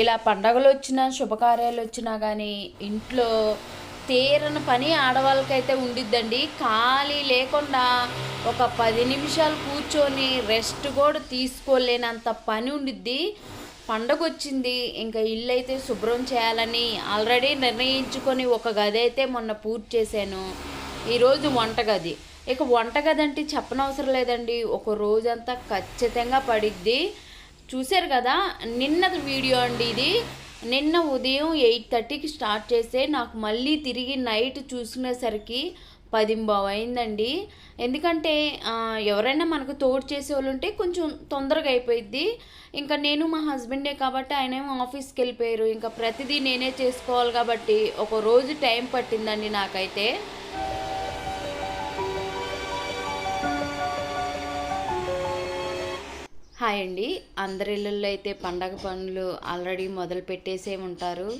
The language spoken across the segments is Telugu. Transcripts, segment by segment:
ఇలా పండగలు వచ్చినా శుభకార్యాలు వచ్చినా కానీ ఇంట్లో తీరని పని ఆడవాళ్ళకైతే ఉండిద్దండి. ఖాళీ లేకుండా ఒక పది నిమిషాలు కూర్చొని రెస్ట్ కూడా తీసుకోలేనంత పని ఉండిద్ది. పండగ వచ్చింది ఇంకా ఇల్లు అయితే శుభ్రం చేయాలని ఆల్రెడీ నిర్ణయించుకొని ఒక గది అయితే మొన్న పూర్తి చేశాను. ఈరోజు వంటగది. ఇక వంటగది అంటే చెప్పనవసరం లేదండి. ఒక రోజంతా ఖచ్చితంగా పడిద్ది. చూశారు కదా నిన్నది వీడియో అండి ఇది. నిన్న ఉదయం ఎయిట్ థర్టీకి స్టార్ట్ చేస్తే నాకు మళ్ళీ తిరిగి నైట్ చూసుకునేసరికి పదింబావు అయిందండి. ఎందుకంటే ఎవరైనా మనకు తోడు చేసే వాళ్ళు ఉంటే కొంచెం తొందరగా అయిపోయిద్ది. ఇంకా నేను మా హస్బెండే కాబట్టి ఆయన ఏమో ఆఫీస్కి వెళ్ళిపోయారు. ఇంకా ప్రతిదీ నేనే చేసుకోవాలి కాబట్టి ఒక రోజు టైం పట్టిందండి నాకైతే. హాయ్ అండి. అందరి ఇళ్ళల్లో అయితే పండగ పనులు ఆల్రెడీ మొదలు పెట్టేసే ఉంటారు.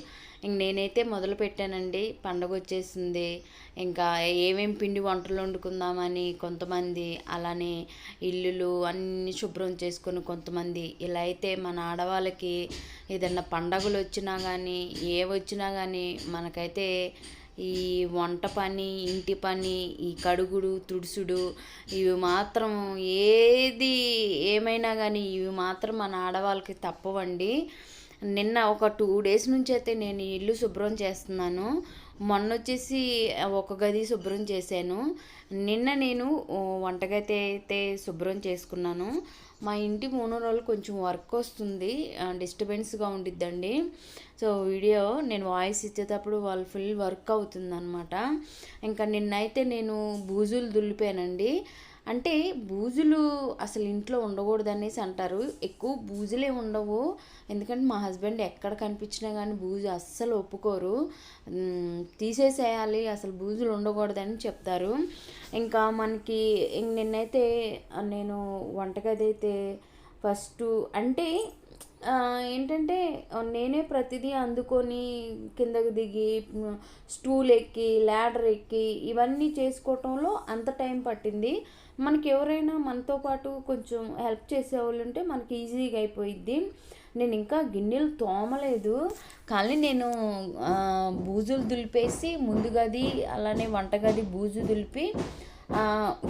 ఇంక నేనైతే మొదలు పెట్టానండి. పండగ వచ్చేసింది. ఇంకా ఏమేం పిండి వంటలు వండుకుందామని కొంతమంది అలానే ఇల్లులు అన్నీ శుభ్రం చేసుకుని కొంతమంది ఇలా అయితే మన ఆడవాళ్ళకి ఏదన్నా పండగలు వచ్చినా కానీ ఏ వచ్చినా కానీ మనకైతే ఈ వంట పని ఇంటి పని ఈ కడుగుడు తుడుసుడు ఇవి మాత్రం ఏది ఏమైనా కానీ ఇవి మాత్రం మన ఆడవాళ్ళకి తప్పవండి. నిన్న ఒక టూ డేస్ నుంచి అయితే నేను ఇల్లు శుభ్రం చేస్తున్నాను. మొన్న వచ్చేసి ఒక గది శుభ్రం చేశాను. నిన్న నేను వంటగైతే అయితే శుభ్రం చేసుకున్నాను. మా ఇంటి మూడు రోజులు కొంచెం వర్క్ వస్తుంది డిస్టర్బెన్స్గా ఉండిద్దండి. సో వీడియో నేను వాయిస్ ఇచ్చేటప్పుడు వాళ్ళు ఫుల్ వర్క్ అవుతుందన్నమాట. ఇంకా నిన్నైతే నేను బూజులు దులిపానండి. అంటే బూజులు అసలు ఇంట్లో ఉండకూడదు అనేసి అంటారు. ఎక్కువ బూజులే ఉండవు. ఎందుకంటే మా హస్బెండ్ ఎక్కడ కనిపించినా కానీ బూజు అస్సలు ఒప్పుకోరు. తీసేసేయాలి అసలు బూజులు ఉండకూడదని చెప్తారు. ఇంకా మనకి ఇంక నిన్నైతే నేను వంటగది అయితే ఫస్ట్ అంటే ఏంటంటే నేనే ప్రతిదీ అందుకొని కిందకు దిగి స్టూల్ ఎక్కి ల్యాడర్ ఎక్కి ఇవన్నీ చేసుకోవటంలో అంత టైం పట్టింది. మనకి ఎవరైనా మనతో పాటు కొంచెం హెల్ప్ చేసేవాళ్ళు ఉంటే మనకి ఈజీగా అయిపోయిద్ది. నేను ఇంకా గిన్నెలు తోమలేదు. కానీ నేను బూజులు దులిపేసి ముందు గది అలానే వంటగది బూజు దులిపి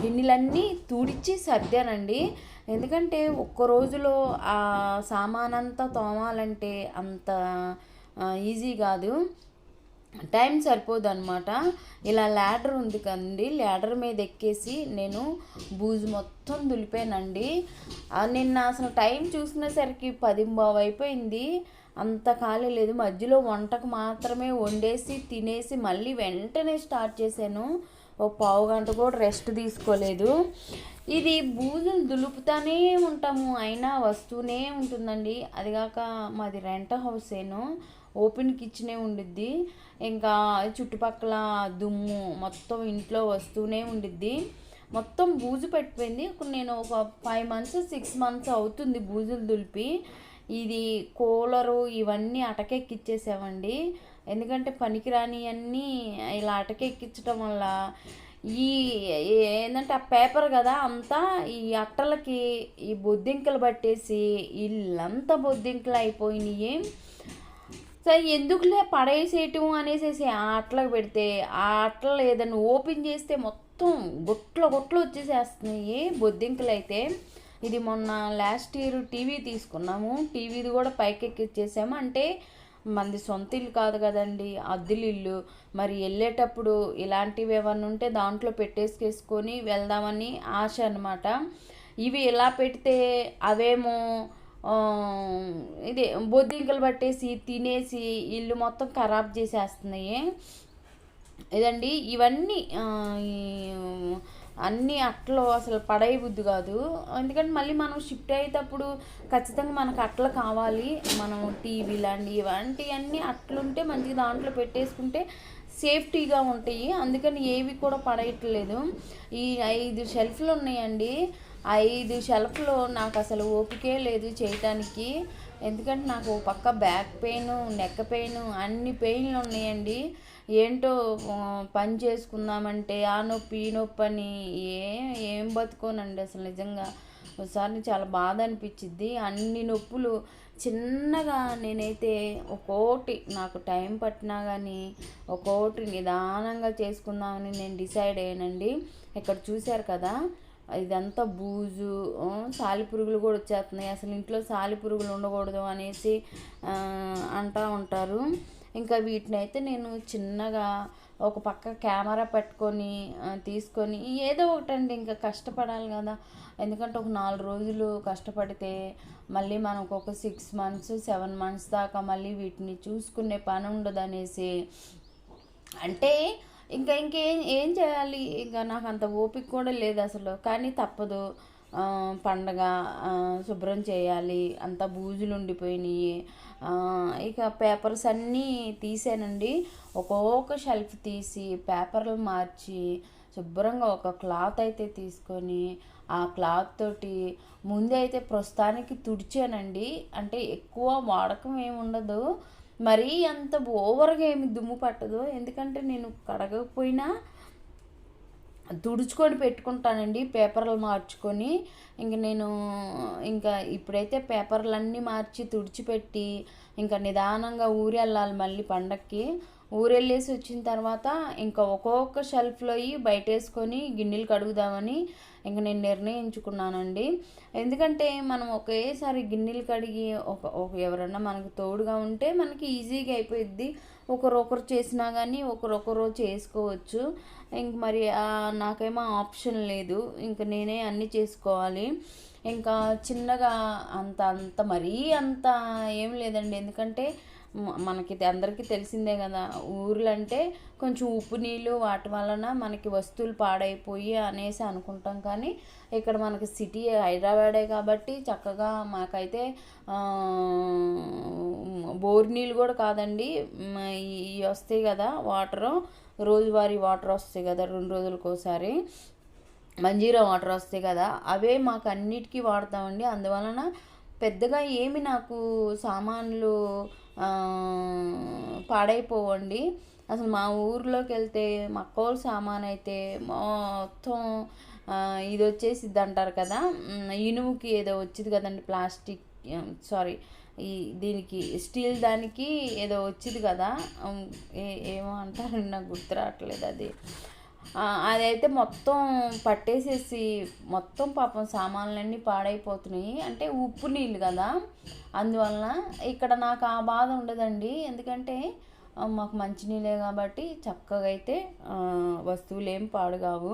గిన్నెలన్నీ తుడిచి సర్దానండి. ఎందుకంటే ఒక్క రోజులో ఆ సామానంతా తోమాలంటే అంత ఈజీ కాదు. టైం సరిపోదు అనమాట ఇలా ల్యాడర్ ఉంది కదండి ల్యాడర్ మీద ఎక్కేసి నేను బూజు మొత్తం దులిపానండి. నిన్న అసలు టైం చూసినసరికి పది బావ అయిపోయింది అంత ఖాళీ లేదు. మధ్యలో వంటకు మాత్రమే వండేసి తినేసి మళ్ళీ వెంటనే స్టార్ట్ చేశాను. ఓ పావు గంట కూడా రెస్ట్ తీసుకోలేదు. ఇది బూజులు దులుపుతానే ఉంటాము. అయినా వస్తూనే ఉంటుందండి. అది కాక మాది రెంట్ హౌసేను. ఓపెన్ కిచెనే ఉండిద్ది. ఇంకా చుట్టుపక్కల దుమ్ము మొత్తం ఇంట్లో వస్తూనే ఉండిద్ది. మొత్తం బూజు పెట్టిపోయింది. ఇప్పుడు నేను ఒక ఫైవ్ మంత్స్ సిక్స్ మంత్స్ అవుతుంది బూజులు దులిపి. ఇది కూలరు ఇవన్నీ అటకెక్కిచ్చేసామండి. ఎందుకంటే పనికిరాని అన్నీ ఇలా అటకెక్కించడం వల్ల ఈ ఏంటంటే ఆ పేపర్ కదా అంతా ఈ అట్టలకి ఈ బొద్దింకలు పట్టేసి ఇల్లంతా బొద్దింకలు అయిపోయినాయి. సరే ఎందుకులే పడేసేయటం అనేసేసి ఆ అట్లకు పెడితే ఆ అట్లలో ఏదైనా ఓపెన్ చేస్తే మొత్తం గుట్ల గుట్లు వచ్చేసేస్తున్నాయి. బొద్దింకలు అయితే ఇది మొన్న లాస్ట్ ఇయర్ టీవీ తీసుకున్నాము. టీవీది కూడా పైకెక్కిచ్చేసాము. అంటే మనది సొంత ఇల్లు కాదు కదండి అద్దెలు ఇల్లు. మరి వెళ్ళేటప్పుడు ఇలాంటివి ఏమన్నా ఉంటే దాంట్లో పెట్టేసుకేసుకొని వెళ్దామని ఆశ అనమాట ఇవి ఇలా పెడితే అవేమో ఇది బొద్దింకలు పట్టేసి తినేసి ఇల్లు మొత్తం ఖరాబ్ చేసేస్తున్నాయి. ఇదండి ఇవన్నీ అన్నీ అట్లు అసలు పడేయ బుద్ధి కాదు. ఎందుకంటే మళ్ళీ మనం షిఫ్ట్ అయ్యేటప్పుడు ఖచ్చితంగా మనకు అట్లు కావాలి. మనం టీవీ లాంటి ఇవంటివన్నీ అట్లుంటే మంచిగా దాంట్లో పెట్టేసుకుంటే సేఫ్టీగా ఉంటాయి. అందుకని ఏవి కూడా పడేయట్లేదు. ఈ ఐదు షెల్ఫ్లు ఉన్నాయండి. ఐదు షెల్ఫ్లో నాకు అసలు ఓపికే లేదు చేయటానికి. ఎందుకంటే నాకు పక్క బ్యాక్ పెయిన్ నెక్ పెయిన్ అన్ని పెయిన్లు ఉన్నాయండి. ఏంటో పని చేసుకుందామంటే ఆ నొప్పి ఈ నొప్పి అని ఏం ఏం బతుకోనండి అసలు నిజంగా. ఒకసారి చాలా బాధ అనిపించిద్ది. అన్ని నొప్పులు చిన్నగా నేనైతే ఒక్కోటి నాకు టైం పట్టినా కానీ ఒక్కోటి నిదానంగా చేసుకుందామని నేను డిసైడ్ అయ్యానండి. ఇక్కడ చూశారు కదా ఇదంతా బూజు సాలిపురుగులు కూడా వచ్చేస్తున్నాయి. అసలు ఇంట్లో సాలిపురుగులు ఉండకూడదు అనేసి అంటూ ఉంటారు. ఇంకా వీటిని అయితే నేను చిన్నగా ఒక పక్క కెమెరా పెట్టుకొని తీసుకొని ఏదో ఒకటండి ఇంకా కష్టపడాలి కదా. ఎందుకంటే ఒక నాలుగు రోజులు కష్టపడితే మళ్ళీ మనకు ఒక సిక్స్ మంత్స్ సెవెన్ మంత్స్ దాకా మళ్ళీ వీటిని చూసుకునే పని ఉండదు అనేసి అంటే ఇంకా ఇంకేం ఏం చేయాలి? ఇంకా నాకు అంత ఓపిక కూడా లేదు అసలు. కానీ తప్పదు. పండగ శుభ్రం చేయాలి. అంత బూజులు ఉండిపోయినాయి. ఇక పేపర్స్ అన్నీ తీసానండి. ఒక్కొక్క షెల్ఫ్ తీసి పేపర్లు మార్చి శుభ్రంగా ఒక క్లాత్ అయితే తీసుకొని ఆ క్లాత్ తోటి ముందే అయితే ప్రస్తుతానికి తుడిచానండి. అంటే ఎక్కువ వాడకం ఏమి ఉండదు మరీ అంత ఓవర్గా ఏమి దుమ్ము పట్టదు. ఎందుకంటే నేను కడగకపోయినా తుడుచుకొని పెట్టుకుంటానండి. పేపర్లు మార్చుకొని ఇంక నేను ఇంకా ఇప్పుడైతే పేపర్లన్నీ మార్చి తుడిచిపెట్టి ఇంకా నిదానంగా ఊరు వెళ్ళాలి మళ్ళీ పండక్కి. ఊరు వెళ్ళేసి వచ్చిన తర్వాత ఇంకా ఒక్కొక్క షెల్ఫ్లో బయట వేసుకొని గిన్నెలు కడుగుదామని ఇంక నేను నిర్ణయించుకున్నానండి. ఎందుకంటే మనం ఒకేసారి గిన్నెలు కడిగి ఒక ఒక ఎవరన్నా మనకు తోడుగా ఉంటే మనకి ఈజీగా అయిపోయిద్ది. ఒకరొకరు చేసినా కానీ ఒకరొకరు చేసుకోవచ్చు. ఇంక మరి నాకేమో ఆప్షన్ లేదు. ఇంక నేనే అన్నీ చేసుకోవాలి. ఇంకా చిన్నగా అంత అంత మరీ అంత ఏం లేదండి. ఎందుకంటే మనకి అందరికీ తెలిసిందే కదా. ఊర్లంటే కొంచెం ఉప్పు నీళ్ళు వాటి వలన మనకి వస్తువులు పాడైపోయి అనేసి అనుకుంటాం కానీ ఇక్కడ మనకి సిటీ హైదరాబాదే కాబట్టి చక్కగా మాకైతే బోర్ నీళ్ళు కూడా కాదండి. ఇవి వస్తాయి కదా వాటరు రోజువారీ వాటర్ వస్తాయి కదా రెండు రోజులకు ఒకసారి మంజీరా వాటర్ వస్తాయి కదా అవే మాకు అన్నిటికీ వాడతామండి. అందువలన పెద్దగా ఏమి నాకు సామాన్లు పాడైపోవండి. అసలు మా ఊర్లోకి వెళ్తే మా సామాన్ అయితే మొత్తం ఇది వచ్చేసిద్ది అంటారు కదా. ఇనుముకి ఏదో వచ్చింది కదండి ప్లాస్టిక్ సారీ ఈ దీనికి స్టీల్ దానికి ఏదో వచ్చింది కదా. ఏమో అంటారు నాకు గుర్తు రావట్లేదు అది. అదైతే మొత్తం పట్టేసేసి మొత్తం పాపం సామాన్లన్నీ పాడైపోతున్నాయి. అంటే ఉప్పు నీళ్ళు కదా. అందువలన ఇక్కడ నాకు ఆ బాధ ఉండదండి. ఎందుకంటే మాకు మంచినీళ్ళే కాబట్టి చక్కగా అయితే వస్తువులు ఏం పాడుగావు.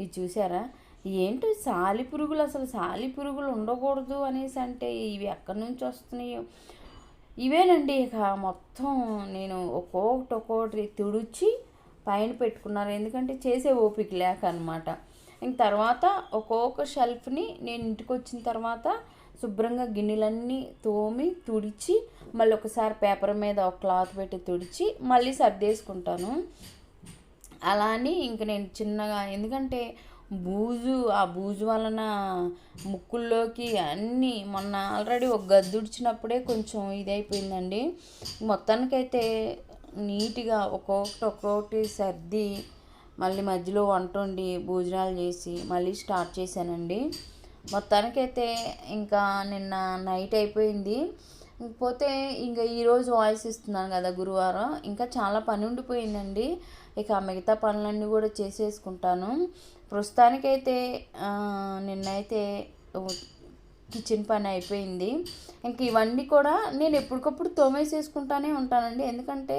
ఇది చూసారా? ఏంటో సాలి పురుగులు? అసలు సాలి పురుగులు ఉండకూడదు అనేసి అంటే ఇవి ఎక్కడి నుంచి వస్తున్నాయో? ఇవేనండి ఇక మొత్తం నేను ఒక్కొక్కటి ఒక్కొక్కటి తుడిచి పైన పెట్టుకున్నారు. ఎందుకంటే చేసే ఓపిక లేక అనమాట ఇంక తర్వాత ఒక్కొక్క షెల్ఫ్ని నేను ఇంటికి వచ్చిన తర్వాత శుభ్రంగా గిన్నెలన్నీ తోమి తుడిచి మళ్ళీ ఒకసారి పేపర్ మీద ఒక క్లాత్ పెట్టి తుడిచి మళ్ళీ సర్దేసుకుంటాను. అలా అని ఇంక నేను చిన్నగా ఎందుకంటే బూజు ఆ బూజు వలన ముక్కుల్లోకి అన్నీ మొన్న ఆల్రెడీ ఒక గద్దుడిచినప్పుడే కొంచెం ఇదైపోయిందండి. మొత్తానికైతే నీట్గా ఒక్కొక్కటి ఒక్కొక్కటి సర్ది మళ్ళీ మధ్యలో వంట వండి భోజనాలు చేసి మళ్ళీ స్టార్ట్ చేశానండి. మొత్తానికైతే ఇంకా నిన్న నైట్ అయిపోయింది. పోతే ఇంకా ఈరోజు వాయిస్ ఇస్తున్నాను కదా గురువారం. ఇంకా చాలా పని ఉండిపోయిందండి. ఇక మిగతా పనులన్నీ కూడా చేసేసుకుంటాను. ప్రస్తుతానికైతే నిన్నైతే కిచెన్ పని అయిపోయింది. ఇంక ఇవన్నీ కూడా నేను ఎప్పటికప్పుడు తోమేసేసుకుంటానే ఉంటానండి. ఎందుకంటే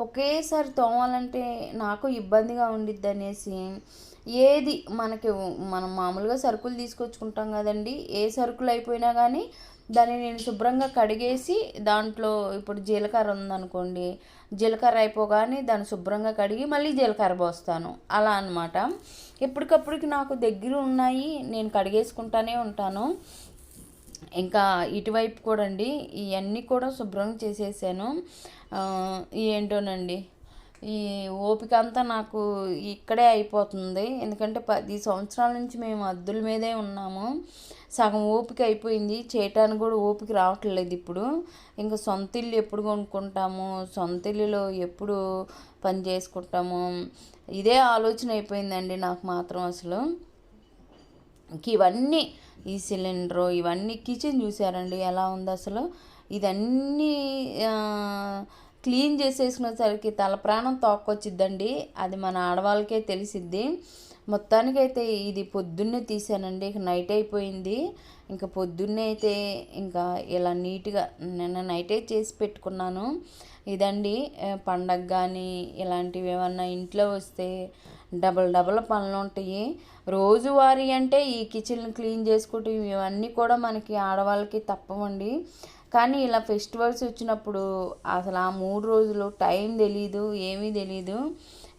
ఒకేసారి తోమాలంటే నాకు ఇబ్బందిగా ఉండిద్ది అనేసి ఏది మనకి మనం మామూలుగా సరుకులు తీసుకొచ్చుకుంటాం కదండి. ఏ సరుకులు అయిపోయినా కానీ దాన్ని నేను శుభ్రంగా కడిగేసి దాంట్లో ఇప్పుడు జీలకర్ర ఉందనుకోండి. జీలకర్ర అయిపోగానే దాన్ని శుభ్రంగా కడిగి మళ్ళీ జీలకర్ర పోస్తాను. అలా అన్నమాట. ఎప్పటికప్పుడు నాకు దగ్గర ఉన్నాయి. నేను కడిగేసుకుంటానే ఉంటాను. ఇంకా ఇటువైపు కూడా అండి ఇవన్నీ కూడా శుభ్రం చేసేసాను. ఏంటోనండి ఈ ఓపిక అంతా నాకు ఇక్కడే అయిపోతుంది. ఎందుకంటే పది సంవత్సరాల నుంచి మేము అద్దుల మీదే ఉన్నాము. సగం ఓపిక అయిపోయింది. చేయటానికి కూడా ఓపిక రావట్లేదు ఇప్పుడు. ఇంకా సొంత ఇల్లు ఎప్పుడు కొనుక్కుంటాము? సొంత ఇల్లులో ఎప్పుడు పని చేసుకుంటాము? ఇదే ఆలోచన అయిపోయిందండి నాకు మాత్రం అసలు. ఇవన్నీ ఈ సిలిండరు ఇవన్నీ కిచెన్ చూసారండి ఎలా ఉంది అసలు? ఇదన్నీ క్లీన్ చేసేసుకునేసరికి తల ప్రాణం తోక్కొచ్చిద్దండి. అది మన ఆడవాళ్ళకే తెలిసిద్ది. మొత్తానికైతే ఇది పొద్దున్నే తీసానండి. ఇక నైట్ అయిపోయింది. ఇంకా పొద్దున్నే అయితే ఇంకా ఇలా నీట్గా నిన్న నైటే చేసి పెట్టుకున్నాను. ఇదండి పండగ కానీ ఇలాంటివి ఏమన్నా ఇంట్లో వస్తే డబల్ డబల్ పనులు ఉంటాయి. రోజువారీ అంటే ఈ కిచెన్ క్లీన్ చేసుకోవటం ఇవన్నీ కూడా మనకి ఆడవాళ్ళకి తప్పవండి. కానీ ఇలా ఫెస్టివల్స్ వచ్చినప్పుడు అసలు ఆ మూడు రోజులు టైం తెలీదు ఏమీ తెలీదు.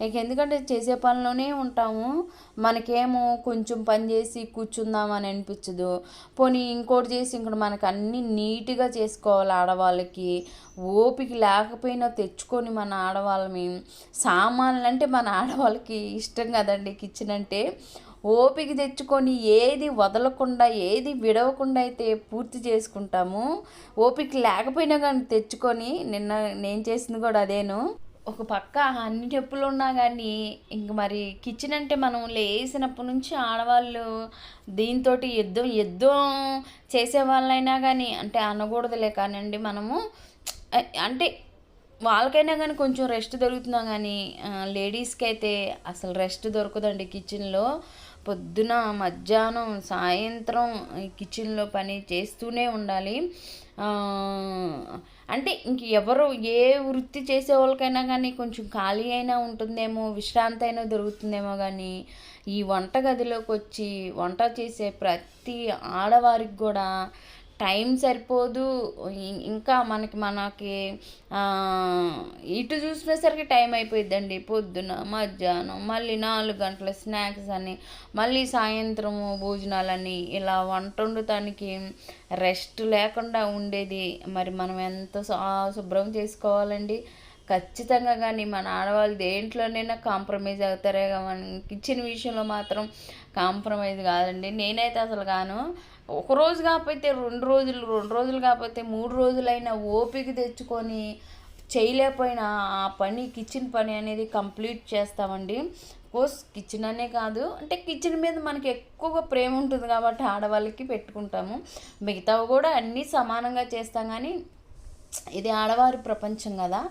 ఇక ఎందుకంటే చేసే పనిలోనే ఉంటాము. మనకేమో కొంచెం పని చేసి కూర్చుందామని అనిపించదు. పోనీ ఇంకోటి చేసి ఇంకోటి మనకు అన్నీ నీట్గా చేసుకోవాలి ఆడవాళ్ళకి. ఓపిక లేకపోయినా తెచ్చుకొని మన ఆడవాళ్ళమి సామాన్లు అంటే మన ఆడవాళ్ళకి ఇష్టం కదండి కిచెన్ అంటే. ఓపిక తెచ్చుకొని ఏది వదలకుండా ఏది విడవకుండా అయితే పూర్తి చేసుకుంటాము. ఓపిక లేకపోయినా కానీ తెచ్చుకొని నిన్న నేను చేసింది కూడా అదేను. ఒక పక్క అన్ని చెప్పులు ఉన్నా కానీ ఇంక మరి కిచెన్ అంటే మనం లేసినప్పటి నుంచి ఆడవాళ్ళు దీంతో యుద్ధం యుద్ధం చేసే వాళ్ళైనా కానీ అంటే అనకూడదులే కానివ్వండి మనము. అంటే వాళ్ళకైనా కానీ కొంచెం రెస్ట్ దొరుకుతున్నా కానీ లేడీస్కి అయితే అసలు రెస్ట్ దొరకదండి కిచెన్లో పొద్దున మధ్యాహ్నం సాయంత్రం కిచెన్లో పని చేస్తూనే ఉండాలి. అంటే ఇంక ఎవరు ఏ వృత్తి చేసే వాళ్ళకైనా కానీ కొంచెం ఖాళీ అయినా ఉంటుందేమో విశ్రాంతి అయినా దొరుకుతుందేమో కానీ ఈ వంటగదిలోకి వచ్చి వంట చేసే ప్రతి ఆడవారికి కూడా టైం సరిపోదు. ఇంకా మనకి మనకి ఇటు చూసినసరికి టైం అయిపోయిద్దండి. పొద్దున మధ్యాహ్నం మళ్ళీ నాలుగు గంటల స్నాక్స్ అని మళ్ళీ సాయంత్రము భోజనాలని ఇలా వంట వండుతానికి రెస్ట్ లేకుండా ఉండేది. మరి మనం ఎంత శుభ్రం చేసుకోవాలండి? ఖచ్చితంగా కానీ మన ఆడవాళ్ళు దేంట్లోనైనా కాంప్రమైజ్ అవుతారే మన కిచెన్ విషయంలో మాత్రం కాంప్రమైజ్ కాదండి. నేనైతే అసలు గాను ఒక రోజు కాకపోతే రెండు రోజులు రెండు రోజులు కాకపోతే మూడు రోజులైనా ఓపిక తెచ్చుకొని చేయలేకపోయినా ఆ పని కిచెన్ పని అనేది కంప్లీట్ చేస్తామండి. కోర్స్ కిచెన్ అనే కాదు. అంటే కిచెన్ మీద మనకి ఎక్కువగా ప్రేమ ఉంటుంది కాబట్టి ఆడవాళ్ళకి పెట్టుకుంటాము. మిగతావి కూడా అన్నీ సమానంగా చేస్తాం కానీ ఇది ఆడవారి ప్రపంచం కదా.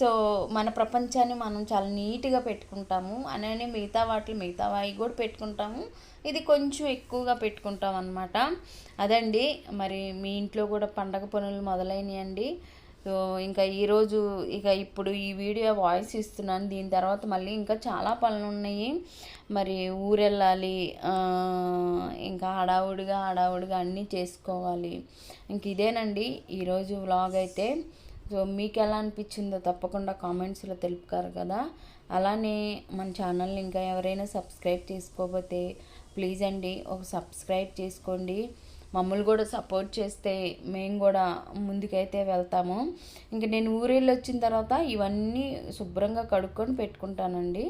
సో మన ప్రపంచాన్ని మనం చాలా నీట్గా పెట్టుకుంటాము. అలానే మిగతా వాటిని మిగతా వాయి కూడా పెట్టుకుంటాము. ఇది కొంచెం ఎక్కువగా పెట్టుకుంటాం అనమాట అదండి. మరి మీ ఇంట్లో కూడా పండగ పనులు మొదలైనయండి. సో ఇంకా ఈరోజు ఇక ఇప్పుడు ఈ వీడియో వాయిస్ ఇస్తున్నాను. దీని తర్వాత మళ్ళీ ఇంకా చాలా పనులు ఉన్నాయి. మరి ఊరెళ్ళాలి. ఇంకా హడావుడిగా హడావుడిగా అన్నీ చేసుకోవాలి. ఇంక ఇదేనండి. ఈరోజు వ్లాగ్ అయితే. సో మీకు ఎలా అనిపించిందో తప్పకుండా కామెంట్స్లో తెలుపుతారు కదా. అలానే మన ఛానల్ని ఇంకా ఎవరైనా సబ్స్క్రైబ్ చేసుకోకపోతే ప్లీజ్ అండి ఒక సబ్స్క్రైబ్ చేసుకోండి. మమ్మల్ని కూడా సపోర్ట్ చేస్తే మేము కూడా ముందుకైతే వెళ్తాము. ఇంకా నేను ఊరెళ్ళి వచ్చిన తర్వాత ఇవన్నీ శుభ్రంగా కడుక్కొని పెట్టుకుంటానండి.